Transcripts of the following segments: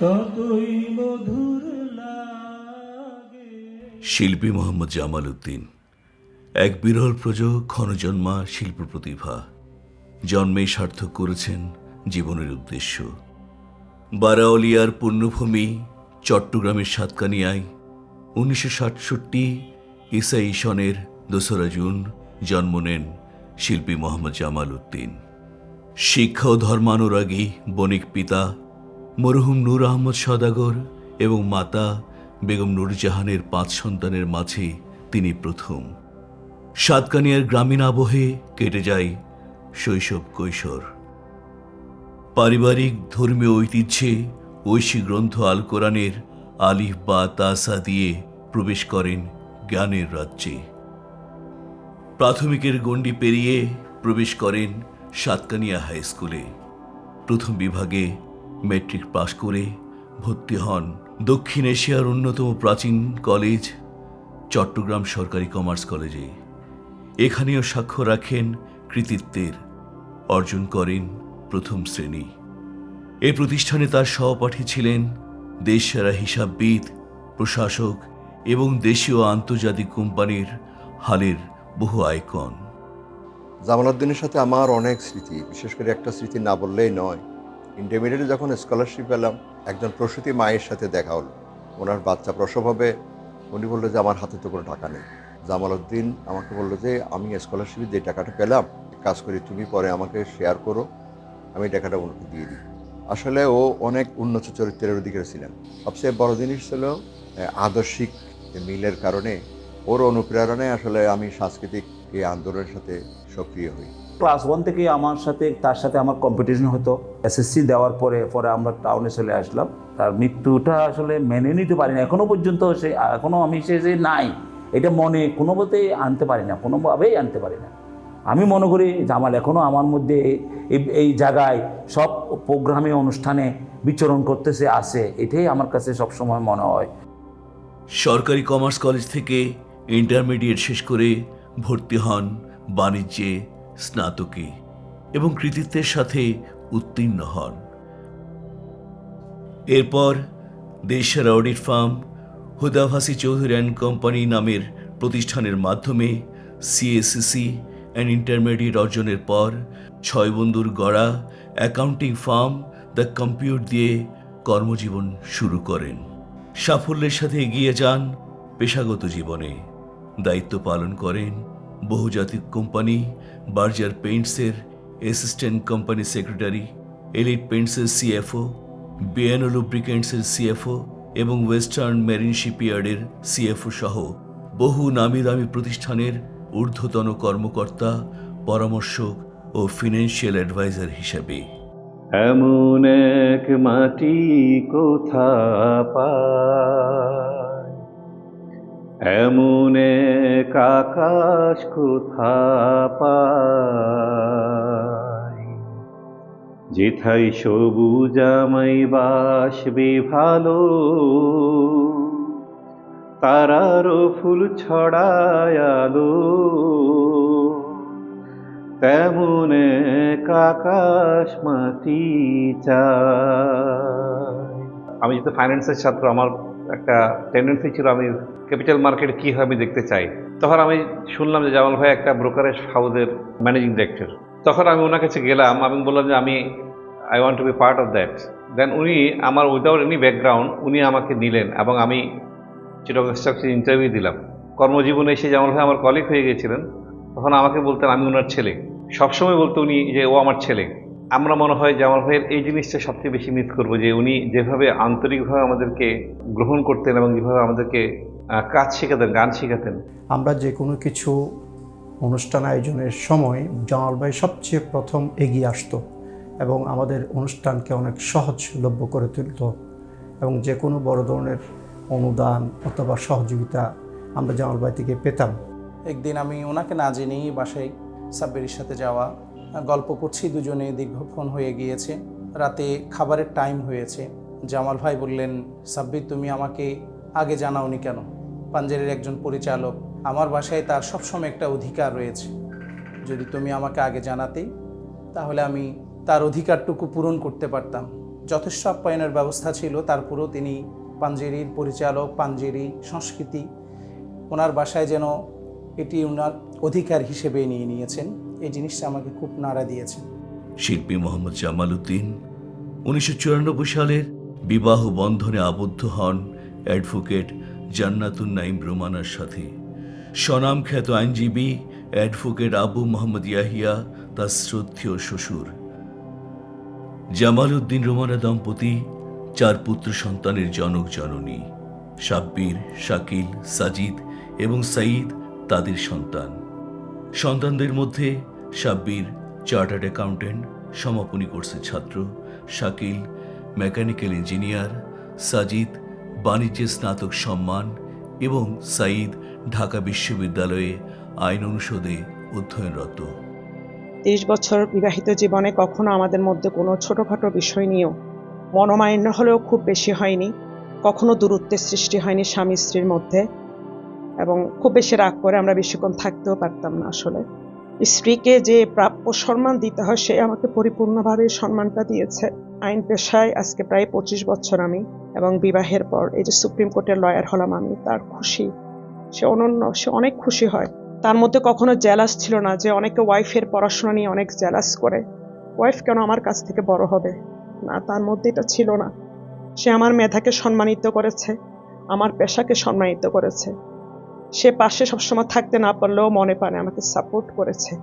ততই মধুর শিল্পী মোহাম্মদ জামাল উদ্দিন, এক বিরল প্রযোগ ক্ষণজন্মা শিল্প প্রতিভা। জন্মেই সার্থক করেছেন জীবনের উদ্দেশ্য। বারাওলিয়ার পুণ্যভূমি চট্টগ্রামের সাতকানিয়ায়, উনিশশো সাতষট্টি ইসা ইসনের দোসরা জুন জন্ম নেন শিল্পী মোহাম্মদ জামাল উদ্দিন। শিক্ষা ও ধর্মানুরাগী বণিক পিতা মরহুম নূর আহমদ সদাগর এবং মাতা বেগম নূরজাহানের পাঁচ সন্তানের মাঝে তিনি প্রথম। সাতকানিয়ার গ্রামীণ আবহে কেটে যায় শৈশব কৈশোর। পারিবারিক, ধর্মীয় ঐতিহ্যে ঐশী গ্রন্থ আল কোরআনের আলিফ বা তাসা দিয়ে প্রবেশ করেন জ্ঞানের রাজ্যে। প্রাথমিকের গণ্ডি পেরিয়ে প্রবেশ করেন সাতকানিয়া হাই স্কুলে। প্রথম বিভাগে ম্যাট্রিক পাশ করে ভর্তি হন। দক্ষিণ এশিয়ার অন্যতম প্রাচীন কলেজ, চট্টগ্রাম সরকারি কমার্স কলেজে। এখানেও সাক্ষ্য রাখেন কৃতিত্বের। অর্জন করেন প্রথম শ্রেণি। এই প্রতিষ্ঠানে তার সহপাঠী ছিলেন দেশসেরা হিসাববিদ, প্রশাসক এবং দেশীয় আন্তর্জাতিক কোম্পানির হালের বহু আইকন। জামালউদ্দিনের সাথে আমার অনেক স্মৃতি, বিশেষ করে একটা স্মৃতি না বললেই নয়। ইন্টারমিডিয়েটে যখন স্কলারশিপ পেলাম, একজন প্রসূতি মায়ের সাথে দেখা হলো। ওনার বাচ্চা প্রসব হবে। উনি বলল যে, আমার হাতে তো কোনো টাকা নেই। জামাল উদ্দিন আমাকে বলল যে, আমি স্কলারশিপে যে টাকাটা পেলাম কাজ করি, তুমি পরে আমাকে শেয়ার করো। আমি টাকাটা ওনাকে দিয়ে দিই। আসলে ও অনেক উন্নত চরিত্রের অধিকারী ছিলেন। সবচেয়ে বড় জিনিস ছিল আদর্শিক মিলের কারণে ওর অনুপ্রেরণায় আসলে আমি সাংস্কৃতিক এই আন্দোলনের সাথে সক্রিয় হই। ক্লাস ওয়ান থেকে আমার সাথে তার সাথে আমার কম্পিটিশন হতো। এসএসসি দেওয়ার পরে পরে আমরা টাউনে চলে আসলাম। তার মৃত্যুটা আসলে মেনে নিতে পারি না এখনও পর্যন্ত সে এখনও আমি সে যে নাই এটা মনে কোনো মতেই আনতে পারি না কোনোভাবেই আনতে পারি না আমি মনে করি জামাল এখনও আমার মধ্যে এই- এই জায়গায় সব প্রোগ্রামে অনুষ্ঠানে বিচরণ করতেছে আছে। এটাই আমার কাছে সবসময় মনে হয়। সরকারি কমার্স কলেজ থেকে ইন্টারমিডিয়েট শেষ করে ভর্তি হন বাণিজ্যে স্নাতকে এবং কৃতিত্বের সাথে উত্তীর্ণ হন। এরপর দেশের audit firm Hodavasi Chowdhury and company নামের প্রতিষ্ঠানের মাধ্যমে সিএসসি অ্যান্ড ইন্টারমিডিয়েট অর্জনের পর ছয় বন্ধুর গড়া অ্যাকাউন্টিং ফার্ম দ্য কম্পিউট দিয়ে কর্মজীবন শুরু করেন। সাফল্যের সাথে এগিয়ে যান পেশাগত জীবনে। দায়িত্ব পালন করেন বহুজাতিক কোম্পানি, বার্জার পেইন্টসের অ্যাসিস্ট্যান্ট কোম্পানি সেক্রেটারি, এলিট পেইন্টসের সিএফও, বিএনও লুব্রিকেন্টসের সিএফও এবং ওয়েস্টার্ন মেরিন শিপইয়ার্ডের সিএফও সহ বহু নামি দামি প্রতিষ্ঠানের ঊর্ধ্বতন কর্মকর্তা, পরামর্শক ও ফিনান্সিয়াল অ্যাডভাইজার হিসেবে। এমন এক মাটি কোথা পায়? এমন এক আকাশ কোথা পায়? যেথাই সবুজ আমাই বাসবে ভালো, তারারও ফুল ছড়ায় আলো। তেমন এক আকাশ মাটি চা আমি যেহেতু ফাইন্যান্সের ছাত্র, আমার একটা টেন্ডেন্সি ছিল আমি ক্যাপিটাল মার্কেট কী হয় আমি দেখতে চাই। তখন আমি শুনলাম যে জামাল ভাই একটা ব্রোকারেজ হাউসের ম্যানেজিং ডিরেক্টর তখন আমি ওনার কাছে গেলাম, আমি বললাম যে আমি I want to be part of that then উনি আমার উইদাউট এনি ব্যাকগ্রাউন্ড উনি আমাকে নিলেন এবং আমি চিটগং স্টকসে ইন্টারভিউ দিলাম। কর্মজীবনে এসে জামাল ভাই আমার কলিগ হয়ে গিয়েছিলেন। তখন আমাকে বলতেন, আমি ওনার ছেলে। সবসময় বলতো উনি যে, ও আমার ছেলে। আমরা মনে হয় জামাল ভাইয়ের এই জিনিসটা সবচেয়ে বেশি মিস করব যে উনি যেভাবে আন্তরিকভাবে আমাদেরকে গ্রহণ করতেন এবং যেভাবে আমাদেরকে কাজ শেখাতেন গান শেখাতেন। আমরা যে কোনো কিছু অনুষ্ঠান আয়োজনের সময় জামাল ভাই সবচেয়ে প্রথম এগিয়ে আসতো এবং আমাদের অনুষ্ঠানকে অনেক সহজলভ্য করে তুলত এবং যে কোনো বড় ধরনের অনুদান অথবা সহযোগিতা আমরা জামাল ভাই থেকে পেতাম। একদিন আমি ওনাকে না জেনেই বাসায় সাব্বিরের সাথে যাওয়া গল্প করছি, দুজনে দীর্ঘক্ষণ হয়ে গিয়েছে, রাতে খাবারের টাইম হয়েছে। জামাল ভাই বললেন, সাব্বির, তুমি আমাকে আগে জানাওনি কেন? পাঞ্জেরির একজন পরিচালক, আমার বাসায় তার সবসময় একটা অধিকার রয়েছে। যদি তুমি আমাকে আগে জানাতে, তাহলে আমি তার অধিকারটুকু পূরণ করতে পারতাম। যথেষ্ট আপ্যায়নের ব্যবস্থা ছিল, তারপরেও তিনি পাঞ্জেরির পরিচালক পাঞ্জেরি সংস্কৃতি, ওনার বাসায় যেন এটি ওনার অধিকার হিসেবে নিয়ে নিয়েছেন। এই জিনিসটা আমাকে খুব নাড়া দিয়েছে। শিল্পী মোহাম্মদ জামাল উদ্দিন উনিশশো চুরানব্বই সালের বিবাহ বন্ধনে আবদ্ধ হন অ্যাডভোকেট জান্নাতুন নাইম রোমানার সাথে। স্বনাম খ্যাত আইনজীবী অ্যাডভোকেট আবু মোহাম্মদ ইয়াহিয়া, তার শ্রদ্ধেয় শ্বশুর। জামাল উদ্দিন রোমানা দম্পতি, চার পুত্র সন্তানের জনক জননী, সাব্বির, শাকিল, সাজিদ এবং সাঈদ, তাদের সন্তান। সন্তানদের মধ্যে সাব্বির, চার্টার্ড অ্যাকাউন্টেন্ট সমাপনী কোর্সের ছাত্র, শাকিল, মেকানিক্যাল ইঞ্জিনিয়ার, সাজিদ, বাণিজ্যে স্নাতক সম্মান এবং সাঈদ, ঢাকা বিশ্ববিদ্যালয়ে আইন অনুষদে অধ্যয়নরত। তেইশ বছর বিবাহিত জীবনে কখনো আমাদের মধ্যে কোনো ছোটোখাটো বিষয় নিয়েও মনোমালিন্য হলেও খুব বেশি হয়নি। কখনো দূরত্বের সৃষ্টি হয়নি স্বামী স্ত্রীর মধ্যে। এবং খুব বেশি রাগ করে আমরা বেশিক্ষণ থাকতেও পারতাম না আসলে। স্ত্রীকে যে প্রাপ্য সম্মান দিতে হয়, সে আমাকে পরিপূর্ণভাবে সম্মানটা দিয়েছে। আইন পেশায় আজকে প্রায় পঁচিশ বছর আমি এবং বিবাহের পর এই যে সুপ্রিম কোর্টের লয়ার হলাম আমি, তার খুশি। সে অনন্য, সে অনেক খুশি হয়। তার মধ্যে কখনো জেলাস ছিল না যে অনেকে ওয়াইফের পড়াশোনা নিয়ে অনেক জেলাস করে। ওয়াইফ কেন আমার কাছ থেকে বড় হবে? না, তার মধ্যে এটা ছিল না। সে আমার মেধাকে সম্মানিত করেছে, আমার পেশাকে সম্মানিত করেছে। সে পাশে সবসময় থাকতে না পারলেও মনে পারে আমাকে সাপোর্ট করেছে।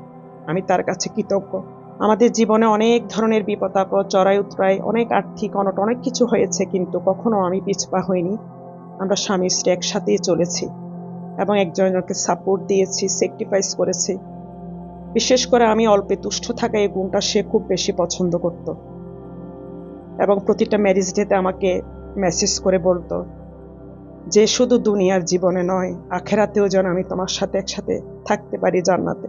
আমি তার কাছে কৃতজ্ঞ। আমাদের জীবনে অনেক ধরনের বিপদ আপদ, চড়াই উতরাই, অনেক আর্থিক অনট, অনেক কিছু হয়েছে কিন্তু কখনো আমি পিছপা হইনি। আমরা স্বামী স্ত্রী একসাথেই চলেছি এবং একজনকে সাপোর্ট দিয়েছি স্যাক্রিফাইস করেছি। বিশেষ করে আমি অল্পে তুষ্ট থাকা এই গুণটা সে খুব বেশি পছন্দ করত এবং প্রতিটা ম্যারেজ ডেতে আমাকে মেসেজ করে বলতো যে শুধু দুনিয়ার জীবনে নয়, আখেরাতেও যেন আমি তোমার সাথে একসাথে থাকতে পারি জান্নাতে।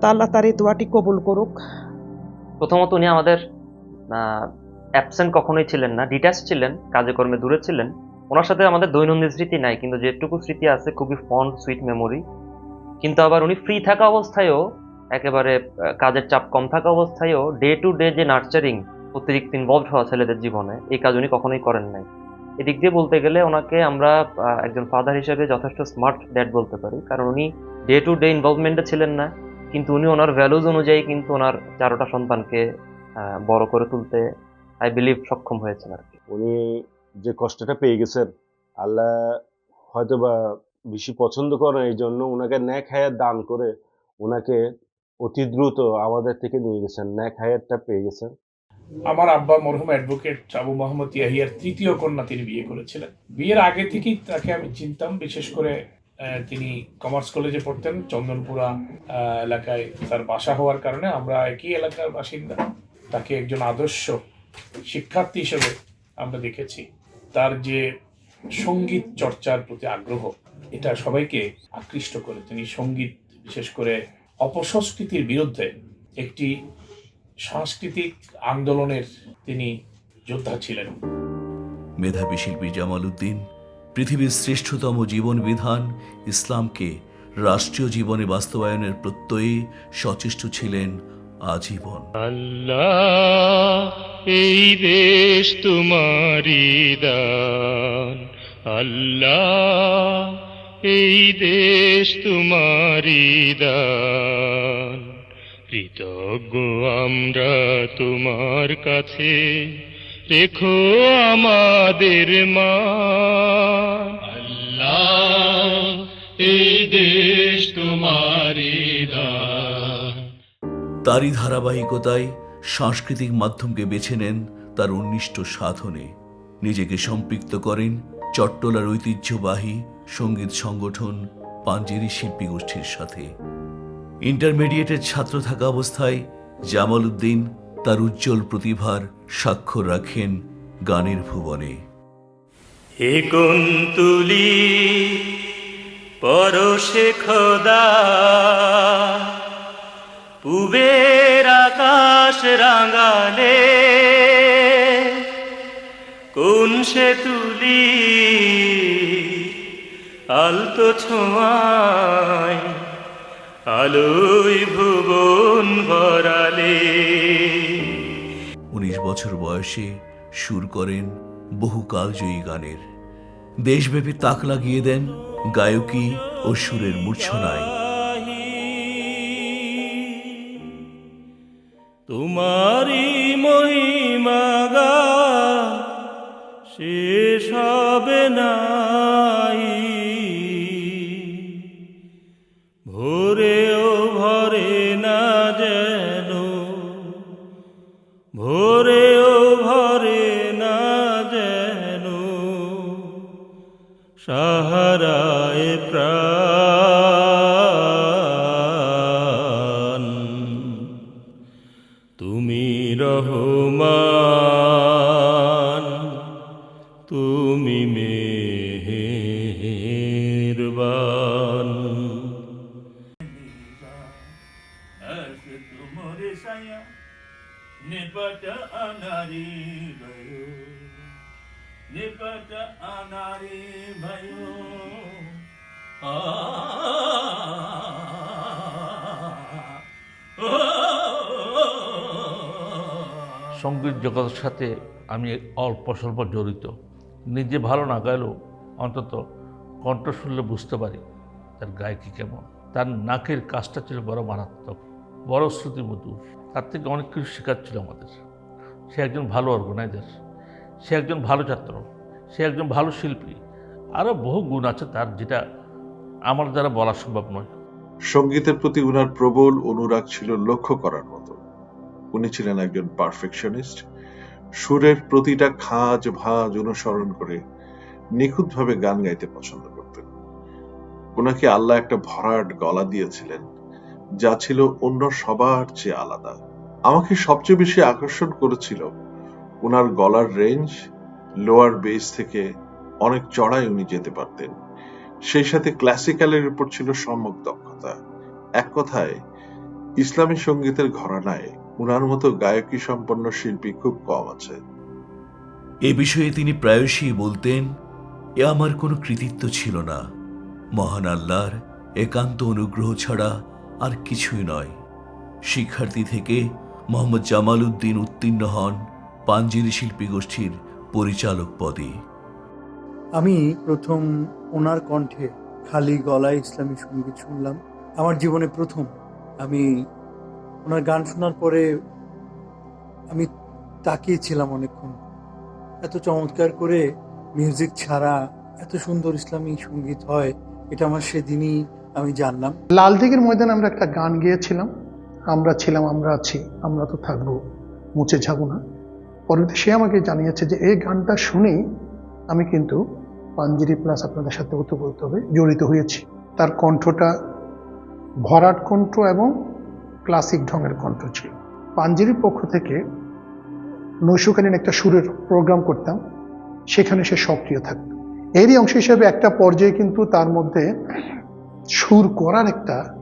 তা তার এই দোয়াটি কবুল করুক। প্রথমত উনি আমাদের অ্যাবসেন্ট কখনোই ছিলেন না ডিট্যাচ ছিলেন, কাজে কর্মে দূরে ছিলেন। ওনার সাথে আমাদের দৈনন্দিন স্মৃতি নাই, কিন্তু যেটুকু স্মৃতি আছে, খুবই ফন্ড সুইট মেমোরি কিন্তু আবার উনি ফ্রি থাকা অবস্থায়ও, একেবারে কাজের চাপ কম থাকা অবস্থায়ও ডে টু ডে যে নার্চারিং অতিরিক্ত ইনভলভ হওয়া ছেলেদের জীবনে, এই কাজ উনি কখনোই করেন নাই। এদিক দিয়ে বলতে গেলে ওনাকে আমরা একজন ফাদার হিসেবে যথেষ্ট স্মার্ট ড্যাড বলতে পারি। কারণ উনি ডে টু ডে ইনভলভমেন্টে ছিলেন না, কিন্তু উনি ওনার ভ্যালুজ অনুযায়ী কিন্তু ওনার চারোটা সন্তানকে বড় করে তুলতে আই বিলিভ সক্ষম হয়েছেন আর কি। উনি যে কষ্টটা পেয়ে গেছেন, আল্লাহ হয়তো বা বেশি পছন্দ করেন এই জন্য ওনাকে ন্যাক হায়াত দান করে ওনাকে অতি দ্রুত আমাদের থেকে নিয়ে গেছেন, ন্যাক হায়াতটা পেয়ে গেছেন। আমার আব্বা মরহুম অ্যাডভোকেট আবু মোহাম্মদ ইয়াহিয়ার তৃতীয় কন্যা তিনি বিয়ে করেছিলেন। বিয়ের আগে থেকেই তাকে আমি চিনতাম, বিশেষ করে তিনি কমার্স কলেজে পড়তেন, চন্দনপুরা এলাকায় তার বাসা হওয়ার কারণে আমরা একই এলাকার বাসিন্দা। তাকে একজন আদর্শ শিক্ষার্থী হিসেবে আমরা দেখেছি। তার যে সংগীত চর্চার প্রতি আগ্রহ, এটা সবাইকে আকৃষ্ট করে। তিনি সংগীত, বিশেষ করে অপসংস্কৃতির বিরুদ্ধে একটি সাংস্কৃতিক আন্দোলনের তিনি যোদ্ধা ছিলেন। মেধাবী শিল্পী জামাল উদ্দিন পৃথিবীর শ্রেষ্ঠতম জীবন বিধান ইসলামকে রাষ্ট্রীয় জীবনে বাস্তবায়নের প্রত্যয়ে সচেষ্ট ছিলেন আজীবন। আল্লাহ এই দেশ তোমারি দান। আল্লাহ এই দেশ তোমারি দান। কৃতজ্ঞ আমরা তোমার কাছে। রেখো আমাদের মা দেশ তোমারি তারই ধারাবাহিকতায় সাংস্কৃতিক মাধ্যমকে বেছে নেন তার উন্নিষ্ট সাধনে। নিজেকে সম্পৃক্ত করেন চট্টলার ঐতিহ্যবাহী সংগীত সংগঠন পাঞ্জেরি শিল্পী গোষ্ঠীর সাথে। ইন্টারমিডিয়েটের ছাত্র থাকা অবস্থায় জামাল উদ্দিন তার উজ্জ্বল প্রতিভার স্বাক্ষর রাখেন গানের ভুবনে। হে পরশে খোদা। পুবের আকাশ রাঙালে, কোন সে তুলি? আলতো ছোঁয়ায় আলোয় ভুবন ভরালে। উনিশ বছর বয়সে সুর করেন বহু কালজয়ী গানের। দেশব্যাপী তাক লাগিয়ে দেন গায়কী ও সুরের মূর্ছনায়। তোমারি মহিমাগা শেষ হবে নাই তুমি রহমান। সাথে আমি অল্প স্বল্প জড়িত। নিজে ভালো না গাইলেও অন্তত কণ্ঠ শুনলে বুঝতে পারি তার গায়কি কেমন। তার নাকের কাজটা ছিল বড় মারাত্মক, বড় শ্রুতিমধুর তার থেকে অনেক কিছু শেখাচ্ছিল আমাদের। সে একজন ভালো অর্গানাইজার সে একজন ভালো ছাত্র, সে একজন ভালো শিল্পী। আরও বহু গুণ আছে তার যেটা আমার দ্বারা বলা সম্ভব নয়। সঙ্গীতের প্রতি উনার প্রবল অনুরাগ ছিল লক্ষ্য করার মতো। উনি ছিলেন একজন পারফেকশনিস্ট সুরের প্রতিটা খাঁজ ভাঁজ অনুসরণ করে নিখুঁতভাবে গান গাইতে পছন্দ করতেন। ওনাকে আল্লাহ একটা ভরাট গলা দিয়েছিলেন, যা ছিল অন্য সবার চেয়ে আলাদা। আমাকে সবচেয়ে বেশি আকর্ষণ করেছিল ওনার গলার রেঞ্জ লোয়ার বেস থেকে অনেক চড়াই উনি যেতে পারতেন। সেই সাথে ক্লাসিক্যালের উপর ছিল সম্যক দক্ষতা। এক কথায়, ইসলামী সঙ্গীতের ঘরানায় উনার মতো গায়কী সম্পন্ন শিল্পী খুব কম আছে। এ বিষয়ে তিনি প্রায়শই বলতেন এ আমার কোনো কৃতিত্ব ছিল না। মহান আল্লাহর একান্ত অনুগ্রহ ছাড়া আর কিছুই নয়। শিক্ষার্থী থেকে মোহাম্মদ জামাল উদ্দিন উত্তীর্ণ হন পাঞ্জিরি শিল্পী গোষ্ঠীর পরিচালক পদে। আমি প্রথম ওনার কণ্ঠে খালি গলায় ইসলামী সংগীত শুনলাম। আমার জীবনে প্রথম আমি ওনার গান শোনার পরে আমি তাকিয়েছিলাম অনেকক্ষণ। এত চমৎকার করে মিউজিক ছাড়া এত সুন্দর ইসলামী সংগীত হয়, এটা আমার সেদিনই আমি জানলাম। লালদিঘির ময়দানে আমরা একটা গান গেয়েছিলাম, আমরা ছিলাম, আমরা আছি, আমরা তো থাকব, মুছে যাব না। পরবর্তী সে আমাকে জানিয়েছে যে, এই গানটা শুনেই আমি কিন্তু পাঞ্জিরি প্লাস আপনাদের সাথে ওতপ্রোতভাবে জড়িত হয়েছি। তার কণ্ঠটা ভরাট কণ্ঠ এবং ক্লাসিক ঢঙের কণ্ঠ ছিল। পাঞ্জিরির পক্ষ থেকে নৈশকালীন একটা সুরের প্রোগ্রাম করতাম, সেখানে সে সক্রিয় থাকত। এরই অংশ হিসেবে একটা পর্যায়ে কিন্তু তার মধ্যে সুর করার একটা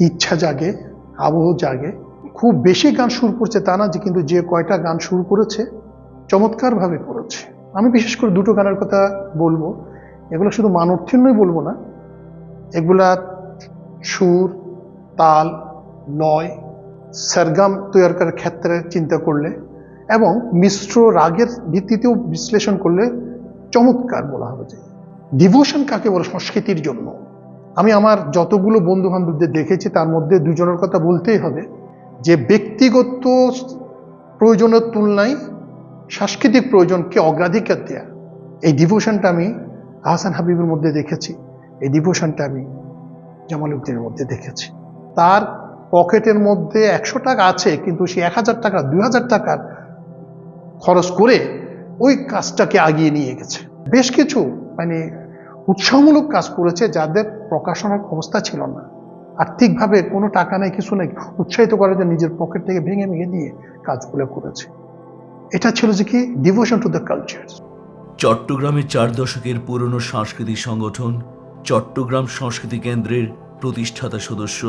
ইচ্ছা জাগে, আবহ জাগে। খুব বেশি গান সুর করছে তা না যে কিন্তু যে কয়টা গান সুর করেছে, চমৎকারভাবে করেছে। আমি বিশেষ করে দুটো গানের কথা বলব। এগুলো শুধু মানোর্থীর্ণই বলব না। এগুলা সুর, তাল লয় সারগাম তৈরি করার ক্ষেত্রে চিন্তা করলে এবং মিশ্র রাগের ভিত্তিতেও বিশ্লেষণ করলে চমৎকার বলা হবে যে ডিভোশন কাকে বলে? সংস্কৃতির জন্য। আমি আমার যতগুলো বন্ধু বান্ধবদের দেখেছি, তার মধ্যে দুজনের কথা বলতেই হবে যে ব্যক্তিগত প্রয়োজনের তুলনায় সাংস্কৃতিক প্রয়োজনকে অগ্রাধিকার দেয়া। এই ডিভোশনটা আমি আহসান হাবিবের মধ্যে দেখেছি। এই ডিভোশনটা আমি জামাল উদ্দিনের মধ্যে দেখেছি। তার পকেটের মধ্যে একশো টাকা আছে, কিন্তু সে এক হাজার টাকা, দুই হাজার টাকার খরচ করে ওই কাজটাকে আগিয়ে নিয়ে গেছে। বেশ কিছু মানে উৎসাহমূলক কাজ করেছে যাদের প্রকাশনার অবস্থা ছিল না। আর্থিকভাবে কোনো টাকা নেই, কিছু নেই, উৎসাহিত করার জন্য নিজের পকেট থেকে ভেঙে ভেঙে দিয়ে কাজগুলো করেছে। এটা ছিল যে কি? ডিভোশন টু দ্য কালচার চট্টগ্রামের চার দশকের পুরনো সাংস্কৃতিক সংগঠন, চট্টগ্রাম সংস্কৃতি কেন্দ্রের প্রতিষ্ঠাতা সদস্য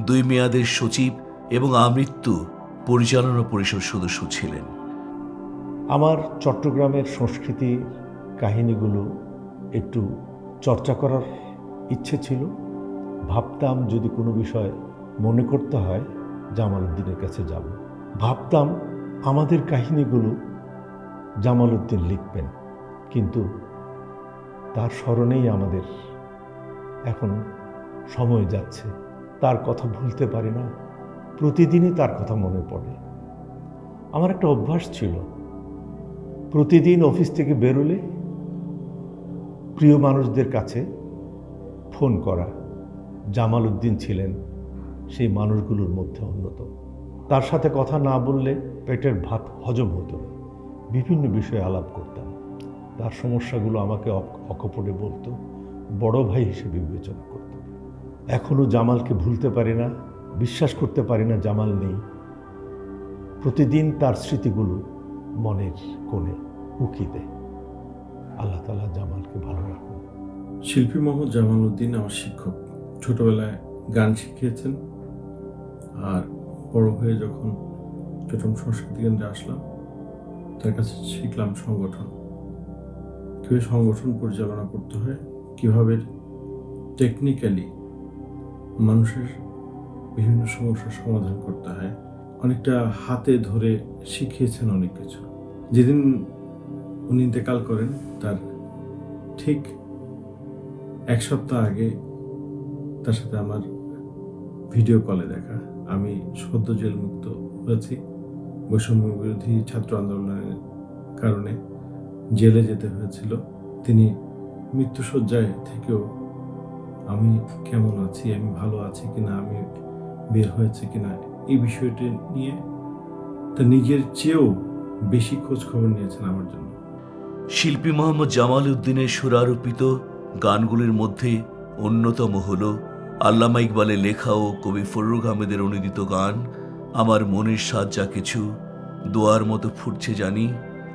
দুই মেয়াদের সচিব এবং আমৃত্যু পরিচালনা পরিষদ সদস্য ছিলেন। আমার চট্টগ্রামের সংস্কৃতির কাহিনীগুলো একটু চর্চা করার ইচ্ছে ছিল। ভাবতাম যদি কোনো বিষয় মনে করতে হয় জামাল উদ্দিনের কাছে যাব। ভাবতাম আমাদের কাহিনীগুলো জামাল উদ্দিন লিখবেন, কিন্তু তার স্মরণেই আমাদের এখন সময় যাচ্ছে। তার কথা ভুলতে পারি না। প্রতিদিনই তার কথা মনে পড়ে। আমার একটা অভ্যাস ছিল। প্রতিদিন অফিস থেকে বেরোলে প্রিয় মানুষদের কাছে ফোন করা। জামাল উদ্দিন ছিলেন সেই মানুষগুলোর মধ্যে অন্যতম। তার সাথে কথা না বললে পেটের ভাত হজম হতো না। বিভিন্ন বিষয়ে আলাপ করতাম। তার সমস্যাগুলো আমাকে অক- অকপটে বলতো। বড় ভাই হিসেবে বিবেচনা এখনও জামালকে ভুলতে পারি না, বিশ্বাস করতে পারি না জামাল নেই। প্রতিদিন তার স্মৃতিগুলো মনের কোণে উকি দেয়। আল্লাহ তালা জামালকে ভালো রাখুন। শিল্পী মোহাম্মদ জামাল উদ্দিন আমার শিক্ষক। ছোটবেলায় গান শিখিয়েছেন। আর বড় হয়ে যখন চট্টগ্রাম সংস্কৃতি কেন্দ্রে আসলাম, তার কাছে শিখলাম সংগঠন। কীভাবে সংগঠন পরিচালনা করতে হয়, কীভাবে টেকনিক্যালি মানুষের বিভিন্ন সমস্যার সমাধান করতে হয়। অনেকটা হাতে ধরে শিখিয়েছেন অনেক কিছু। যেদিন উনি ইন্তেকাল করেন, তার ঠিক এক সপ্তাহ আগে তার সাথে আমার ভিডিও কলে দেখা। আমি সদ্য জেল মুক্ত হয়েছি। বৈষম্য বিরোধী ছাত্র আন্দোলনের কারণে জেলে যেতে হয়েছিল। তিনি মৃত্যুসজ্জায় থেকেও আমি কেমন আছি, আমি ভালো আছি কিনা, আমি বের হয়েছে কি না এই বিষয়টি নিয়ে তা নিজের চেয়েও বেশি খোঁজ খবর নিয়েছেন আমার জন্য। শিল্পী মোহাম্মদ জামাল উদ্দিনের সুরারোপিত গানগুলির মধ্যে অন্যতম হল আল্লামা ইকবালের লেখা ও কবি ফররুখ আহমেদের অনুদিত গান, আমার মনের স্বাদ যা কিছু, দোয়ার মতো ফুটছে জানি,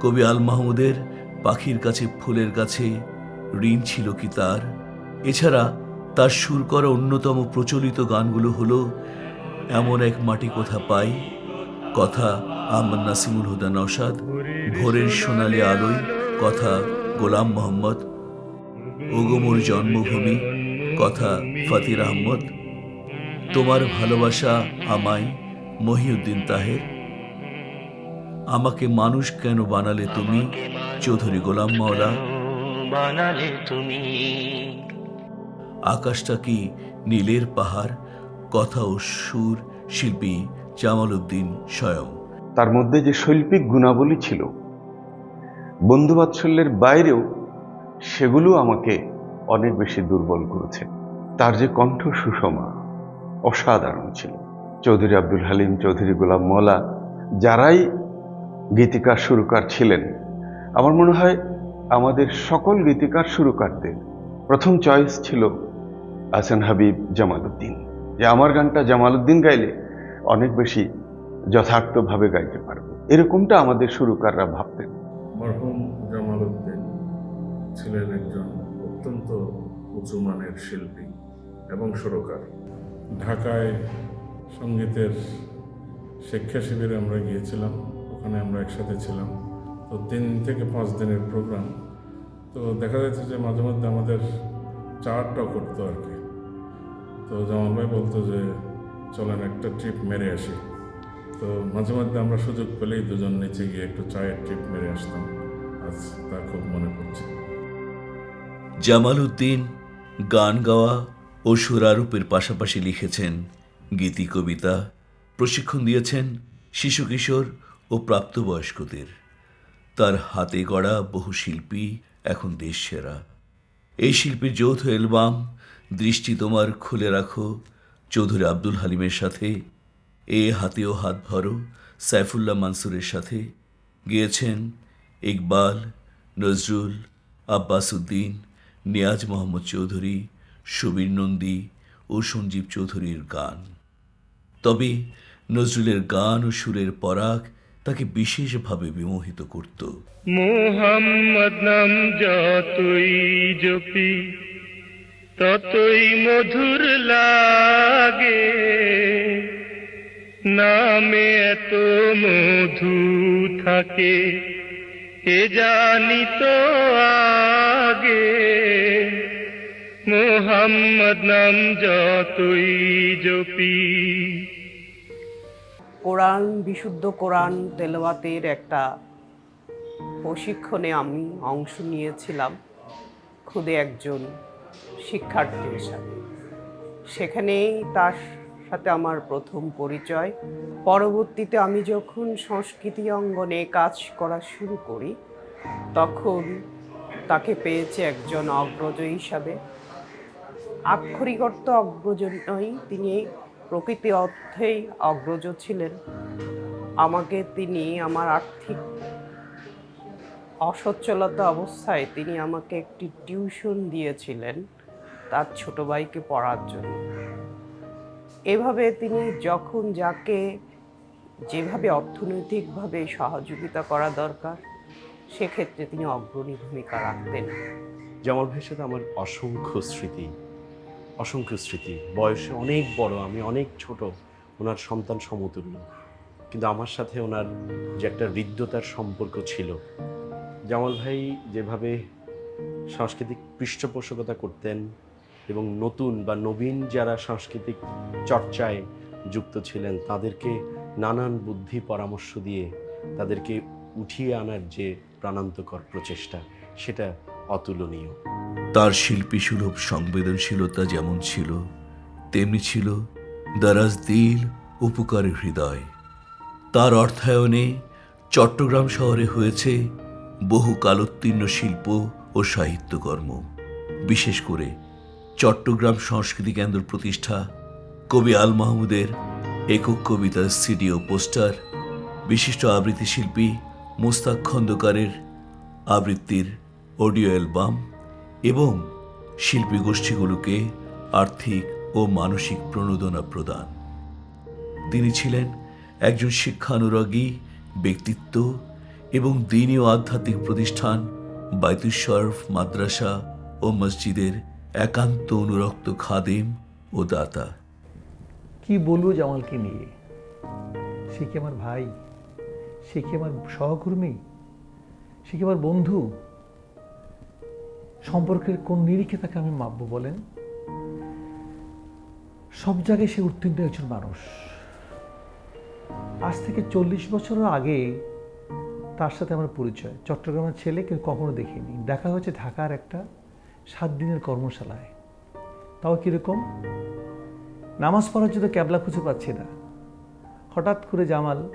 কবি আল মাহমুদের পাখির কাছে ফুলের কাছে ঋণ ছিল কি তার? এছাড়া তার সুর করা অন্যতম প্রচলিত গানগুলো হলো, এমন এক মাটি কথা পাই? কথা আহমদ নাসিমুল হুদা নসাদ ভোরের সোনালি আলোয়, কথা গোলাম মোহাম্মদ, ওগমুর জন্মভূমি, কথা ফাতির আহমদ, তোমার ভালোবাসা আমায় মহিউদ্দিন তাহের, আমাকে মানুষ কেন বানালে তুমি? চৌধুরী গোলাম মাওলা। বানালে তুমি? আকাশটা কি নীলের পাহাড়, কথা ও সুর শিল্পী জামাল উদ্দিন স্বয়ং। তার মধ্যে যে শৈল্পিক গুণাবলী ছিল, বন্ধুবাৎসল্যের বাইরেও সেগুলো আমাকে অনেক বেশি দুর্বল করেছে। তার যে কণ্ঠ সুষমা, অসাধারণ ছিল। চৌধুরী আব্দুল হালিম, চৌধুরী গোলাম মোলা যারাই গীতিকার, সুরকার ছিলেন, আমার মনে হয় আমাদের সকল গীতিকার, সুরকারদের প্রথম চয়েস ছিল আহসান হাবিব জামালউদ্দিন। যে আমার গানটা জামালউদ্দিন গাইলে অনেক বেশি যথার্থভাবে গাইতে পারবে। এরকমটা আমাদের সুরকাররা ভাবতেন। মরহুম ছিলেন একজন অত্যন্ত উঁচু মানের শিল্পী এবং সুরকার। ঢাকায় সঙ্গীতের শিক্ষা শিবিরে আমরা গিয়েছিলাম, ওখানে আমরা একসাথে ছিলাম। তো তিন থেকে পাঁচ দিনের প্রোগ্রাম। তো দেখা যাচ্ছে যে মাঝে মধ্যে আমাদের চারটা করতো আর কি। তো জামাল ভাই বলতো যে, চলেন একটা ট্রিপ মেরে আসি। তো মাঝে মধ্যে আমরা সুযোগ পেলেই দুজন নিচে গিয়ে একটু চায়ের ট্রিপ মেরে আসতাম। আজ তা খুব মনে পড়ছে। জামাল উদ্দিন গান গাওয়া ও সুরারূপের পাশাপাশি লিখেছেন গীতি কবিতা, প্রশিক্ষণ দিয়েছেন শিশু কিশোর ও প্রাপ্তবয়স্কদের। তার হাতে গড়া বহু শিল্পী এখন দেশ সেরা এই শিল্পীর যৌথ অ্যালবাম দৃষ্টি তোমার খুলে রাখো। চৌধুরী আব্দুল হালিমের সাথে। এ হাতেও হাত ভরো, সাইফুল্লাহ মানসুরের সাথে। গিয়েছেন ইকবাল, নজরুল আব্বাস উদ্দিন নিয়াজ মোহাম্মদ চৌধুরী, সুবীর নন্দী ও সঞ্জীব চৌধুরীর গান। তবে নজরুলের গান ও সুরের পরাগ তাকে বিশেষভাবে বিমোহিত করত। মোহাম্মদ নাম যতই জপি ততই মধুর লাগে। নামে এত মধু থাকে এ জানি তো আগে। মোহাম্মদ নাম যতই জপি। কোরআন, বিশুদ্ধ কোরআন তেলাওয়াতের একটা প্রশিক্ষণে আমি অংশ নিয়েছিলাম, খুদে একজন শিক্ষার্থী হিসাবে সেখানেই তার সাথে আমার প্রথম পরিচয়। পরবর্তীতে আমি যখন সংস্কৃতি অঙ্গনে কাজ করা শুরু করি, তখন তাকে পেয়েছে একজন অগ্রজ হিসাবে। আক্ষরিক অর্থ অগ্রজ নয়, তিনি প্রকৃতি অর্থেই অগ্রজ ছিলেন। আমাকে তিনি, আমার আর্থিক অসচ্ছলতা অবস্থায় তিনি আমাকে একটি টিউশন দিয়েছিলেন। তার ছোট ভাইকে পড়ার জন্য। এভাবে তিনি যখন যাকে যেভাবে অর্থনৈতিকভাবে সহযোগিতা করা দরকার, সেক্ষেত্রে তিনি অগ্রণী ভূমিকা রাখতেন। জামাল ভাইয়ের সাথে আমার অসংখ্য স্মৃতি অসংখ্য স্মৃতি। বয়সে অনেক বড়, আমি অনেক ছোট, ওনার সন্তান সমতুল্য। কিন্তু আমার সাথে ওনার যে একটা হৃদ্যতার সম্পর্ক ছিল, জামাল ভাই যেভাবে সাংস্কৃতিক পৃষ্ঠপোষকতা করতেন এবং নতুন বা নবীন যারা সাংস্কৃতিক চর্চায় যুক্ত ছিলেন, তাদেরকে নানান বুদ্ধি পরামর্শ দিয়ে তাদেরকে উঠিয়ে আনার যে প্রাণান্তকর প্রচেষ্টা, সেটা অতুলনীয়। তার শিল্পী সুলভ সংবেদনশীলতা যেমন ছিল, তেমনি ছিল দারাজ দিল উপকারের হৃদয়। তার অর্থায়নে চট্টগ্রাম শহরে হয়েছে বহু কালোত্তীর্ণ শিল্প ও সাহিত্যকর্ম, বিশেষ করে চট্টগ্রাম সংস্কৃতি কেন্দ্র প্রতিষ্ঠা, কবি আল মাহমুদের একক কবিতার সিডি ও পোস্টার, বিশিষ্ট আবৃত্তি শিল্পী মোস্তাক খন্দকারের আবৃত্তির অডিও অ্যালবাম এবং শিল্পী গোষ্ঠীগুলোকে আর্থিক ও মানসিক প্রণোদনা প্রদান। তিনি ছিলেন একজন শিক্ষানুরাগী, ব্যক্তিত্ব এবং দিনী ও আধ্যাত্মিক প্রতিষ্ঠান বাইতুশরফ মাদ্রাসা ও মসজিদের একান্ত অনুরক্ত খাদেম ও দাতা। কি বলব জামালকে নিয়ে? সে কি আমার ভাই? সে কি আমার সহকর্মী? সে কি আমার বন্ধু? সম্পর্কের কোন নিরিখে তাকে আমি মাপবো বলেন? সব জায়গায় সে উত্তীর্ণ একজন মানুষ। আজ থেকে চল্লিশ বছরের আগে তার সাথে আমার পরিচয়। চট্টগ্রামের ছেলে কেউ কখনো দেখিনি। দেখা হয়েছে ঢাকার একটা সাত দিনের কর্মশালায়। তাও কীরকম? নামাজ পড়ার জন্য ক্যাবলা খুঁজে পাচ্ছি না। হঠাৎ করে জামাল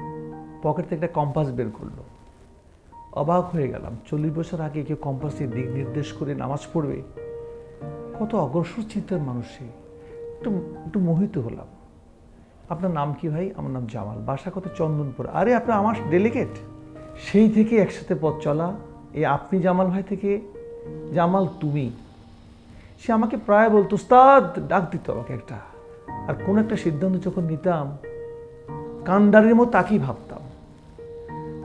পকেট থেকে একটা কম্পাস বের করল। অবাক হয়ে গেলাম, চল্লিশ বছর আগে কেউ কম্পাসের দিক নির্দেশ করে নামাজ পড়বে? কত অগ্রসর চিন্তার মানুষ একটু একটু মোহিত হলাম। আপনার নাম কি ভাই? আমার নাম জামাল। বাসা কত? চন্দনপুর। আরে, আপনার আমার ডেলিগেট সেই থেকে একসাথে পথ চলা। এ আপনি জামাল ভাই থেকে? জামাল, তুমি? সে আমাকে প্রায় বলতো, উস্তাদ, ডাক দিত আমাকে একটা। আর কোন একটা সিদ্ধান্ত যখন নিতাম, কান্ডারের মতো তাকেই ভাবতাম।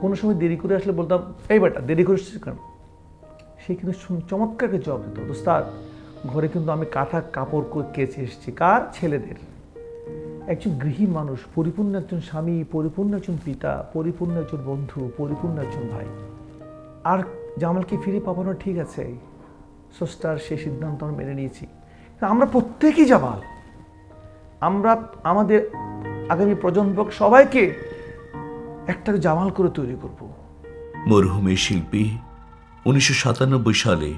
কোনো সময় দেরি করে আসলে বলতাম, এই বেটা, দেরি করেছিস কেন? সে কিন্তু শুন- চমৎকার জবাব দিত, উস্তাদ, ঘরে কিন্তু আমি কাঁথা কাপড় করে কেচে এসেছি, কার? ছেলেদের। একজন গৃহী মানুষ, পরিপূর্ণ একজন স্বামী, পরিপূর্ণ একজন পিতা, পরিপূর্ণ একজন বন্ধু, পরিপূর্ণ একজন ভাই। আর জামালকে ফিরে পাবো না, ঠিক আছে। স্রষ্টার সেই সিদ্ধান্ত আমরা মেনে নিয়েছি। আমরা প্রত্যেকেই জামাল আমরা, আমাদের আগামী প্রজন্মক সবাইকে একটা জামাল করে তৈরি করব। মরহুমের শিল্পী উনিশশো সাতানব্বই সালে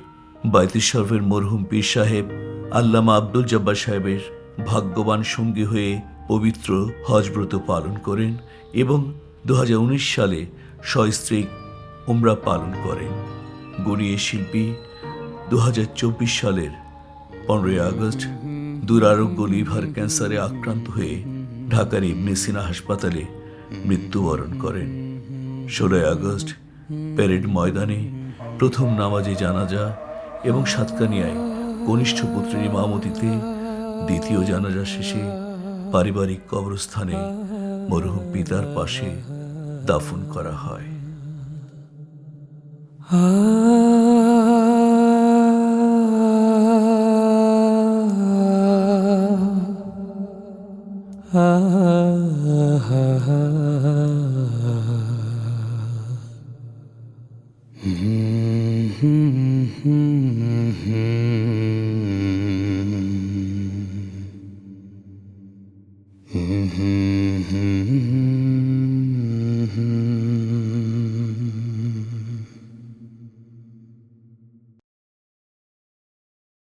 বাইতুশরফের মরহুম পীর সাহেব আল্লামা আব্দুল জব্বার সাহেবের ভাগ্যবান সঙ্গী হয়ে পবিত্র হজব্রত পালন করেন এবং দু হাজার উনিশ সালে সস্ত্রীক উমরা পালন করেন। গড়িয়ে শিল্পী দু হাজার চব্বিশ সালের পনেরোই আগস্ট দুরারোগ্য লিভার ক্যান্সারে আক্রান্ত হয়ে ঢাকার ইবনে সিনা হাসপাতালে মৃত্যুবরণ করেন। ষোলোই আগস্ট প্যারেড ময়দানে প্রথম নামাজে জানাজা এবং সাতকানিয়ায় কনিষ্ঠ পুত্রের ইমামতিতে দ্বিতীয় জানাজা শেষে পারিবারিক কবরস্থানে মরহুম পিতার পাশে দাফন করা হয়।